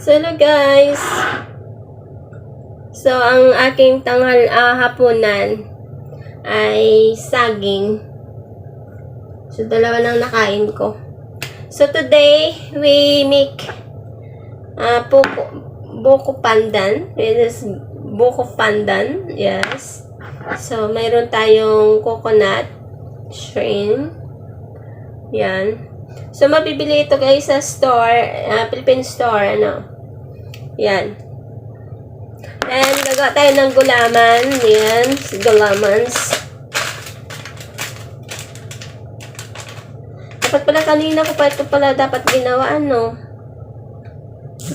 So, hello guys. So, ang aking tanghal ah, hapunan ay saging. So, dalawa lang nakain ko. So, today, we make uh, buko, buko pandan. It is buko pandan. Yes. So, mayroon tayong coconut, shrimp. Yan. So, mabibili ito guys sa store, uh, Philippine store, ano. Yan. And, gagawa tayo ng gulaman. Yan. Gulamans. Dapat pala kanina ko pa ito pala dapat ginawa, ano.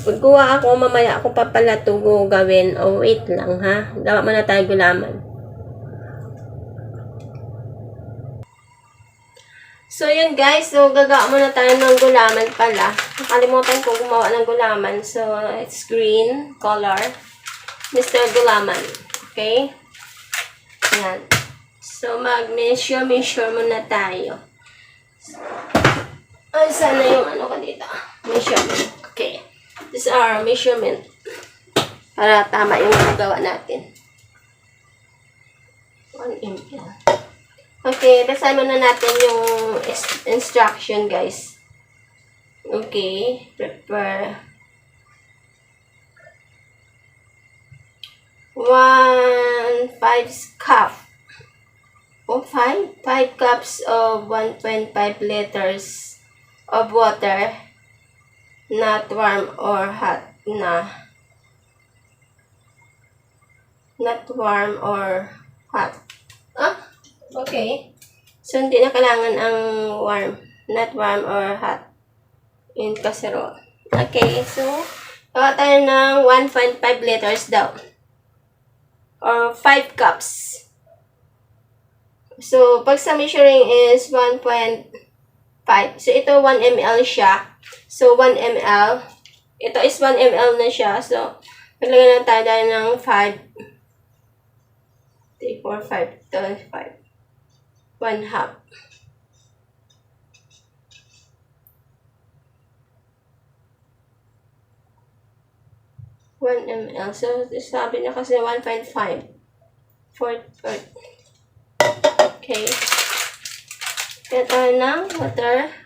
Pag kuha ako, mamaya ako pa pala ito gawin. Oh, wait lang, ha. Gawa muna tayo gulaman. So, yun guys. So, gagawa muna tayo ng gulaman pala. Nakalimutan ko gumawa ng gulaman. So, it's green color. Mr. Gulaman. Okay? Yan. So, mag-measure-measure muna tayo. Ay, sana yung ano ka dito. Measurement. Okay. This is our measurement. Para tama yung gawa natin. 1 ml. Okay, basahin muna natin yung instruction, guys. Okay, prepare. One, five cup. Oh, five? Five cups of 1.5 liters of water. Not warm or hot na. Not warm or hot. Ah, Okay. So, hindi na kailangan ang warm. Not warm or hot. In casserole. Okay. So, gawa tayo ng 1.5 liters daw. Or 5 cups. So, pag sa measuring is 1.5. So, ito 1 ml siya. So, 1 ml. Ito is 1 ml na siya. So, maglagay na tayo ng 5. 3, 4, 5. Ito, 5 one half. One ml. So, sabi na kasi 1.5. Four, four. Okay. Tayo ng water.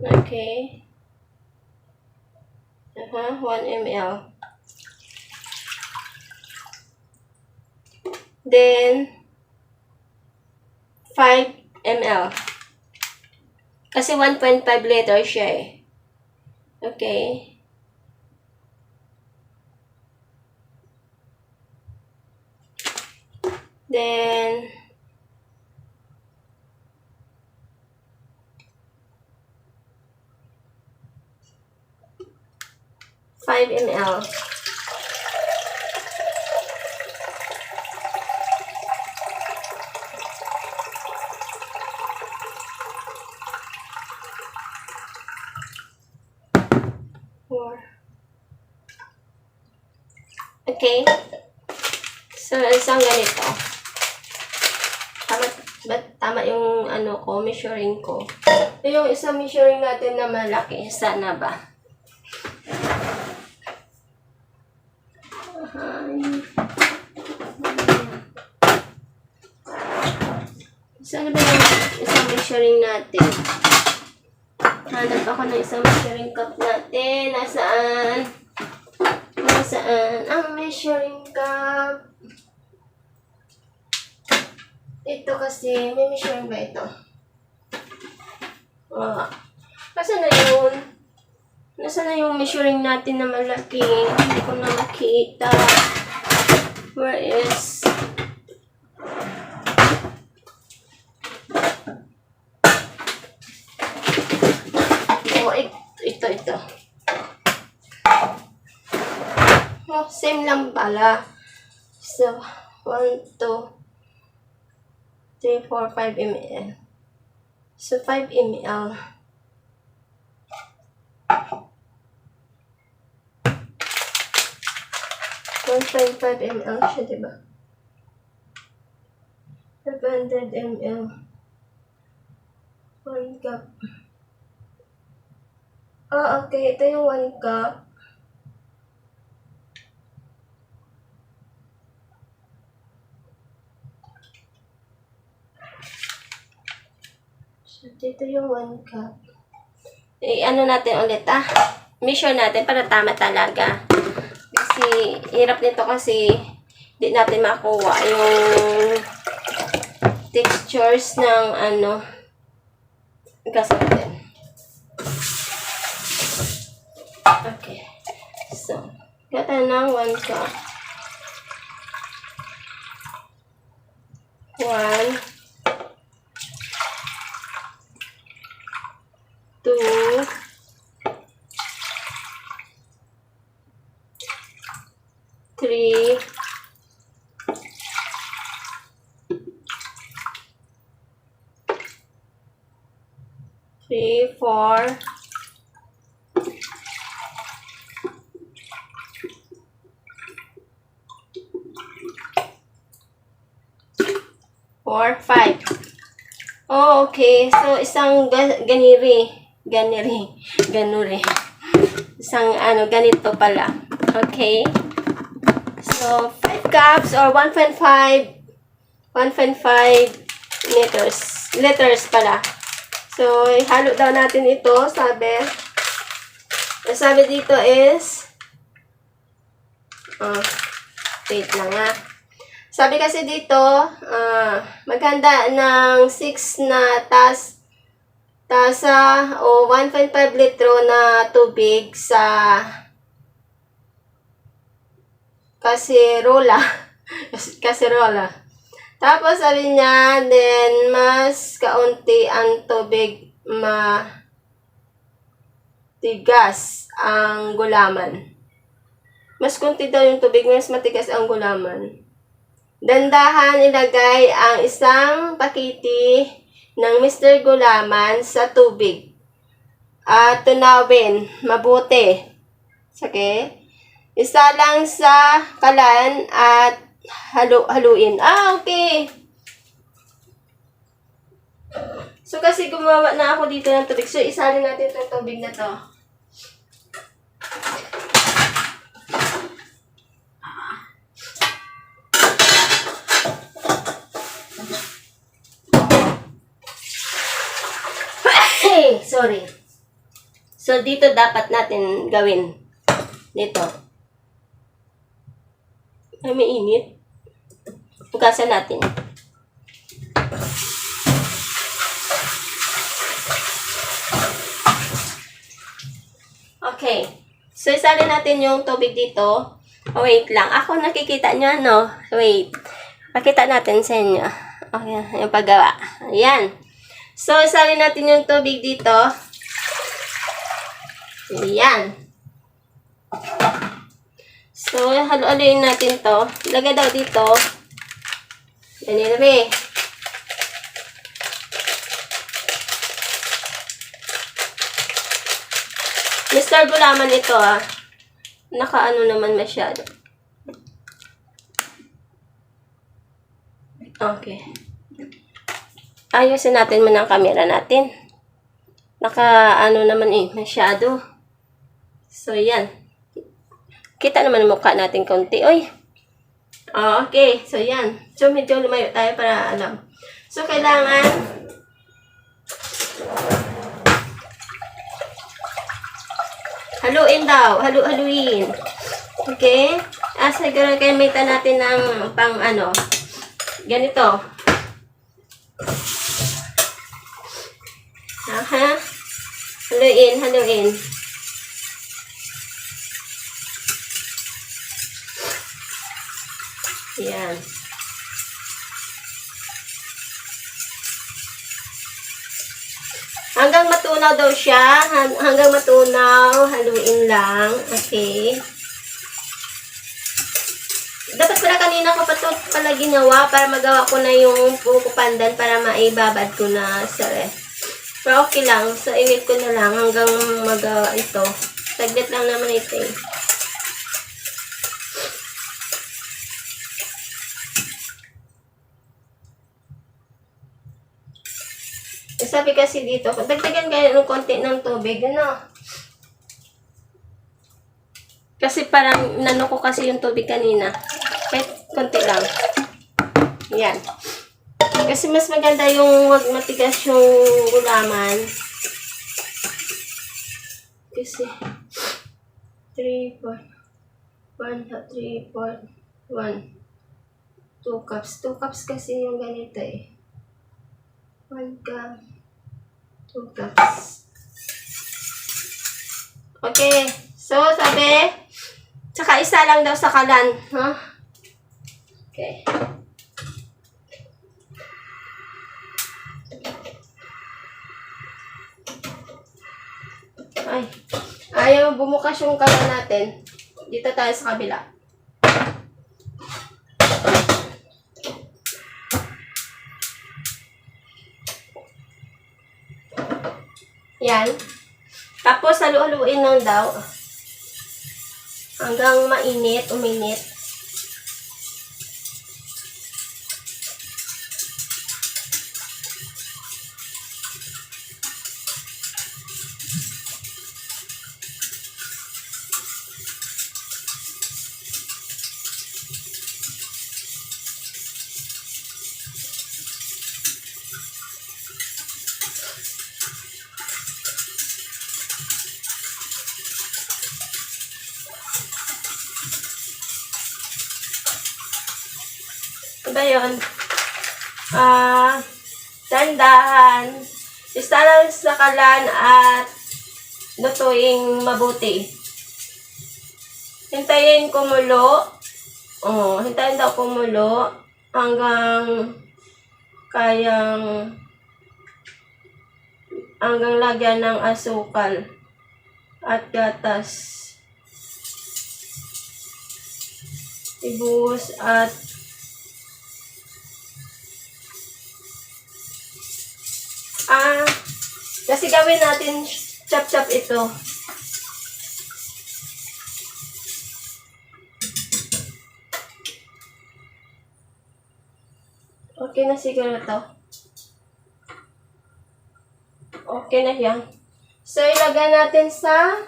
Okay. Uh-huh, 1 ml. Then, 5 ml. Kasi 1.5 liter siya eh. Okay. Then, five ml. Four. Okay. So, isang ganito. Tama, ba't tama yung ano ko, measuring ko. Yung isang measuring natin na malaki, sana ba? Measuring natin? Hanap ako ng isang measuring cup natin. Nasaan? Nasaan? Ang measuring cup. Ito kasi, may measuring ba ito? Ah. Kasi na yun? Nasaan na yung measuring natin na malaki? Hindi ko na makita. Where is... ito, ito. Oh, same lang pala. So, 1, 2, 3, 4, 5 ml. So, 5 ml. One point five ml siya, di ba? 500 ml. 1 cup. Ah, okay. Ito yung 1 cup. So, dito yung 1 cup. Eh, ano natin ulit ah. Measure natin para tama talaga. Kasi, hirap nito kasi di natin makuha yung textures ng ano gas natin. Okay. So, gata another 1 cup. 1 two, three, three, four, four, five. Oh, okay. So, isang ga- ganiri. Ganiri. Ganuri. Isang ano, ganito pala. Okay. So, 5 cups or 1.5 1.5 liters. Liters pala. So, ihalo daw natin ito, sabi. Sabi dito is oh, wait lang ha. Sabi kasi dito, ah, maghanda ng 6 na tas tasa o 1.5 litro na tubig sa kasirola. kasirola. Tapos sabi niya, then mas kaunti ang tubig ma tigas ang gulaman. Mas kunti daw yung tubig, mas matigas ang gulaman. Dandahan ilagay ang isang pakiti ng Mr. Gulaman sa tubig. At tunawin, mabuti. Okay? Isa lang sa kalan at halu haluin. Ah, okay. So, kasi gumawa na ako dito ng tubig. So, isalin natin itong tubig na to. Sorry. So, dito dapat natin gawin. Dito. Ay, may init. Tugasan natin. Okay. So, isalin natin yung tubig dito. Oh, wait lang. Ako nakikita nyo, no? Wait. Pakita natin sa inyo. Okay, yung paggawa. Ayan. So, isalin natin yung tubig dito. Ayan. So, halo-haloyin natin to. Lagay daw dito. Yun, Rebe. Mr. Gulaman ito ah. Nakaano naman masyado. Okay. Ayusin natin muna ang camera natin. Naka ano naman eh, masyado. So, yan. Kita naman ang mukha natin konti. Oy! Oh, okay. So, yan. So, medyo lumayo tayo para alam. So, kailangan haluin daw. Halu-haluin. Okay? Ah, siguro gamitan natin ng pang ano. Ganito. Aha. Haluin, haluin. Yan. Hanggang matunaw daw siya. Han- Hanggang matunaw. Haluin lang. Okay. Dapat pala kanina ko pa ito pala ginawa para magawa ko na yung buko pandan para maibabad ko na sa ref. Pero okay lang. So, init ko na lang hanggang mag uh, ito. Saglit lang naman ito eh. eh sabi kasi dito, dagdagan kayo ng konti ng tubig, ano? Kasi parang nanuko kasi yung tubig kanina. Kahit konti lang. Yan. Kasi mas maganda yung wag matigas yung gulaman. Kasi 3, 4, 1, 3, 4, 1, 2 cups. 2 cups kasi yung ganito eh. 1 cup, 2 cups. Okay. So, sabi, tsaka isa lang daw sa kalan. Ha? Okay. Ayaw bumukas yung kalan natin. Dito tayo sa kabila. Yan. Tapos, halu-haluin lang daw. Hanggang mainit, uminit. Ba yun? Ah, dandahan. Isa lang sa at lutuing mabuti. Hintayin kumulo. Oh, hintayin daw kumulo hanggang kayang hanggang lagyan ng asukal at gatas. Ibuhos at Ah, kasi gawin natin chop-chop ito. Okay na siguro to. Okay na yan. So, ilagay natin sa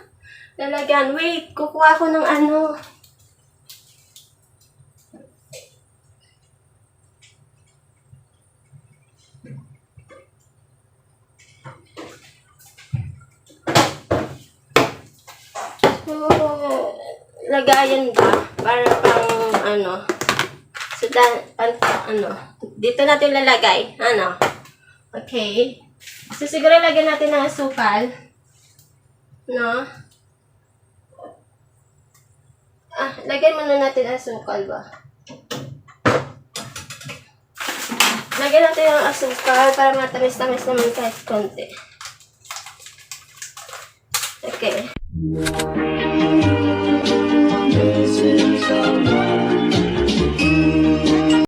lalagyan. Wait, kukuha ko ng ano. So, lagayan ba? Para pang ano. So, da, pan, ano. Dito natin lalagay. Ano. Okay. So, siguro lagyan natin ng asukal. No? Ah, lagyan muna natin asukal ba? Lagyan natin ng asukal para matamis-tamis naman kahit konti. Okay. Thank you.